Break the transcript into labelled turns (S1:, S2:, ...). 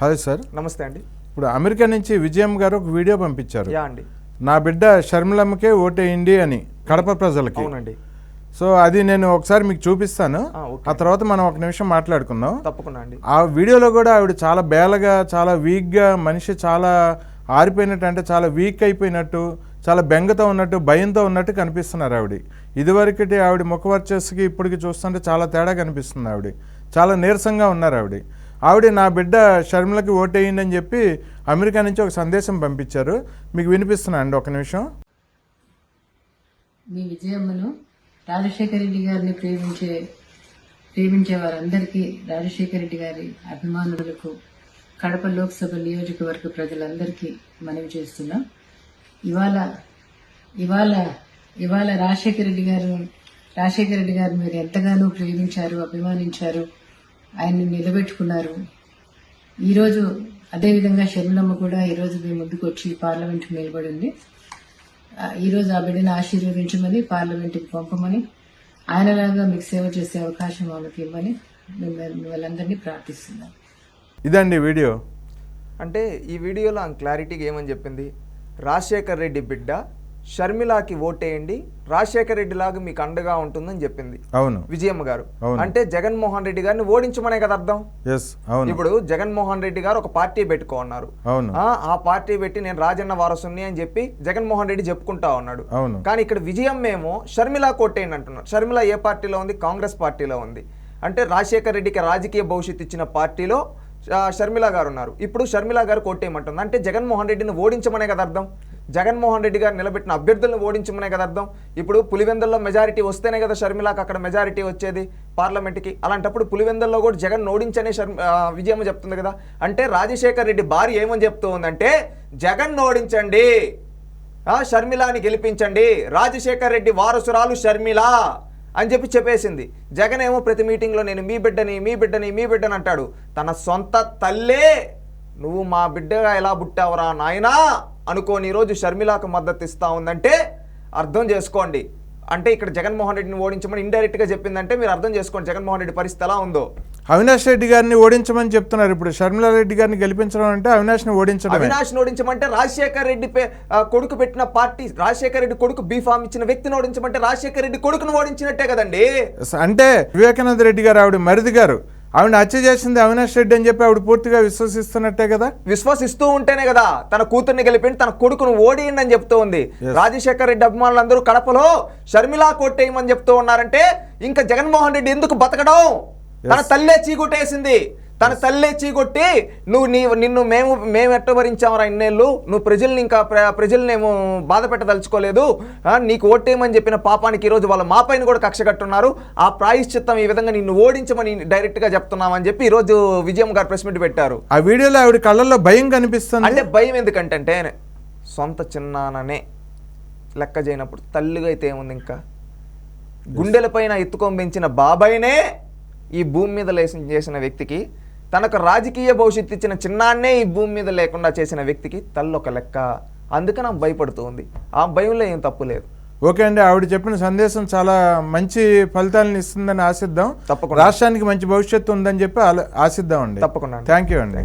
S1: Hi sir.
S2: నమస్తే అండి.
S1: ఇప్పుడు అమెరికా నుంచి విజయం గారు ఒక వీడియో పంపించారు.
S2: యా అండి.
S1: నా బిడ్డ షర్మిలమ్మకే ఓటేయండి అని కడప ప్రజలకి.
S2: అవునండి.
S1: సో అది నేను ఒకసారి మీకు చూపిస్తాను.
S2: ఆ, ఓకే.
S1: ఆ తర్వాత మనం ఒక నిమిషం మాట్లాడుకుందాం.
S2: తప్పకుండా అండి.
S1: ఆ వీడియోలో కూడా ఆవిడ చాలా బేలగా చాలా వీక్గా మనిషి చాలా ఆరిపోయినట్టు అంటే చాలా వీక్ అయిపోయినట్టు చాలా బెంగతో ఉన్నట్టు భయంతో ఉన్నట్టు కనిపిస్తున్నారు ఆవిడ. ఇదివరకటి ఆవిడ ముఖ వర్చస్కి ఇప్పటికి చూస్తుంటే చాలా తేడా కనిపిస్తుంది ఆవిడ. చాలా నీరసంగా ఉన్నారు ఆవిడ. ఆవిడ నా బిడ్డ షర్మిలకి ఓటేయండి అని చెప్పి అమెరికా నుంచి ఒక సందేశం పంపించారు. మీకు వినిపిస్తున్నా అండి ఒక నిమిషం.
S3: మీ విజయమ్మను రాజశేఖర రెడ్డి గారిని ప్రేమించే ప్రేమించే వారందరికీ రాజశేఖర రెడ్డి గారి అభిమానులకు కడప లోక్సభ నియోజకవర్గ ప్రజలందరికీ మనవి చేస్తున్నాం. ఇవాళ ఇవాళ ఇవాళ రాజశేఖర రెడ్డి గారు రాజశేఖర రెడ్డి గారు మీరు ఎంతగానో ప్రేమించారు అభిమానించారు. ఆయన్ని నిలబెట్టుకున్నారు. ఈరోజు అదేవిధంగా షర్మిలమ్మ కూడా ఈరోజు మీ ముందుకు వచ్చి పార్లమెంట్కి నిలబడి ఉంది ఆ, ఈరోజు ఆ బిడ్డను ఆశీర్వదించమని పార్లమెంట్కి పంపమని ఆయనలాగా మీకు సేవ చేసే అవకాశం ఆమెకి ఇవ్వమని మిమ్మల్ని మిమ్మల్ని ప్రార్థిస్తున్నాం.
S1: ఇదండి వీడియో.
S2: అంటే ఈ వీడియోలో ఆమె క్లారిటీగా ఏమని చెప్పింది? రాజశేఖర్ రెడ్డి బిడ్డ షర్మిలాకి ఓటేయండి రాజశేఖర్ రెడ్డి లాగా మీకు అండగా ఉంటుందని చెప్పింది
S1: అవును.
S2: విజయమ్మ గారు. అంటే జగన్మోహన్ రెడ్డి గారిని ఓడించమనే కదా అర్థం?
S1: అవును.
S2: ఇప్పుడు జగన్మోహన్ రెడ్డి గారు ఒక పార్టీ పెట్టుకున్నారు
S1: అవును.
S2: ఆ పార్టీ పెట్టి నేను రాజన్న వారసుని అని చెప్పి జగన్మోహన్ రెడ్డి చెప్పుకుంటా ఉన్నాడు.
S1: అవును.
S2: కానీ ఇక్కడ విజయం మేము షర్మిల కోటేయండి అంటున్నారు షర్మిల ఏ పార్టీలో ఉంది? కాంగ్రెస్ పార్టీలో ఉంది. అంటే రాజశేఖర్ రెడ్డికి రాజకీయ భవిష్యత్తు ఇచ్చిన పార్టీలో షర్మిల గారు ఉన్నారు. ఇప్పుడు షర్మిల గారు కోటేయమంటుంది. అంటే జగన్మోహన్ రెడ్డిని ఓడించమనే కదా అర్థం? జగన్మోహన్ రెడ్డి గారు నిలబెట్టిన అభ్యర్థులను ఓడించమనే కదా అర్థం. ఇప్పుడు పులివెందుల్లో మెజారిటీ వస్తేనే కదా షర్మిలాకి అక్కడ మెజారిటీ వచ్చేది పార్లమెంట్కి. అలాంటప్పుడు పులివెందుల్లో కూడా జగన్ ఓడించనే షర్మి విజయమ్మ చెప్తుంది కదా. అంటే రాజశేఖర్ రెడ్డి భార్య ఏమని చెప్తూ ఉందంటే జగన్ ఓడించండి. షర్మిలాని గెలిపించండి. రాజశేఖర్ రెడ్డి వారసురాలు షర్మిల అని చెప్పి చెప్పేసింది. జగన్ ఏమో ప్రతి మీటింగ్లో నేను మీ బిడ్డని మీ బిడ్డని మీ బిడ్డని అంటాడు. తన సొంత తల్లే నువ్వు మా బిడ్డగా ఎలా పుట్టావురా నాయనా? అనుకోని ఈరోజు షర్మిలాకు మద్దతు ఇస్తా ఉందంటే అర్థం చేసుకోండి. అంటే ఇక్కడ జగన్మోహన్ రెడ్డిని ఓడించమని ఇండైరెక్ట్గా చెప్పిందంటే మీరు అర్థం చేసుకోండి జగన్మోహన్ రెడ్డి పరిస్థితి ఎలా ఉందో.
S1: అవినాష్ రెడ్డి గారిని ఓడించమని చెప్తున్నారు. ఇప్పుడు షర్మిలా రెడ్డి గారిని గెలిపించడం అంటే అవినాష్ని ఓడించడమే.
S2: అవినాష్ ఓడించమంటే రాజశేఖర్ రెడ్డి కొడుకు పెట్టిన పార్టీ రాజశేఖర్ రెడ్డి కొడుకు బీఫామ్ ఇచ్చిన వ్యక్తిని ఓడించమంటే రాజశేఖర్ రెడ్డి కొడుకును ఓడించినట్టే కదండి.
S1: అంటే వివేకానంద రెడ్డి గారు ఆవిడ మరిది గారు ఆవిడ హత్య చేసింది అవినాష్ రెడ్డి అని చెప్పి ఆవిడ పూర్తిగా విశ్వసిస్తున్నట్టే కదా?
S2: విశ్వసిస్తూ ఉంటేనే కదా తన కూతుర్ని గెలిపిండి తన కొడుకును ఓడియండి అని చెప్తూ ఉంది. రాజశేఖర్ రెడ్డి అభిమానులందరూ కడపలో షర్మిలా కొట్టేయమని చెప్తూ ఉన్నారంటే ఇంకా జగన్మోహన్ రెడ్డి ఎందుకు బతకడం? తన తల్లే చీకొట్టేసింది తన తల్లే చీకొట్టి నువ్వు నీ నిన్ను మేము మేము ఎట్ట భరించామరా ఇన్నేళ్ళు. నువ్వు ప్రజల్ని ఇంకా ప్ర- ప్రజల్నేమో బాధ పెట్టదలుచుకోలేదు. నీకు ఓటేయమని చెప్పిన పాపానికి ఈరోజు వాళ్ళు మా పైన కూడా కక్ష కట్టున్నారు. ఆ ప్రాయశ్చిత్తం ఈ విధంగా నిన్ను ఓడించమని డైరెక్ట్గా చెప్తున్నామని చెప్పి ఈరోజు విజయం గారు ప్రెస్ మీట్ పెట్టారు.
S1: ఆ వీడియోలో ఆవిడ కళ్ళల్లో భయం కనిపిస్తుంది.
S2: అంటే భయం ఎందుకంటే సొంత చిన్నాననే లెక్క చేయనప్పుడు తల్లిగా అయితే ఏముంది ఇంకా? గుండెలపైన ఎత్తుకొని పెంచిన బాబాయినే ఈ భూమి మీద లేసిన చేసిన వ్యక్తికి తనకు రాజకీయ భవిష్యత్తు ఇచ్చిన చిన్నాన్నే ఈ భూమి మీద లేకుండా చేసిన వ్యక్తికి తల్లి ఒక లెక్క. అందుకని ఆమె భయపడుతూ ఉంది. ఆ భయంలో ఏం తప్పు లేదు.
S1: ఓకే అండి ఆవిడ చెప్పిన సందేశం చాలా మంచి ఫలితాలను ఇస్తుందని ఆశిద్దాం.
S2: తప్పకుండా.
S1: రాష్ట్రానికి మంచి భవిష్యత్తు ఉందని చెప్పి ఆశిద్దాం అండి
S2: తప్పకుండా అండి.
S1: థ్యాంక్ యూ అండి.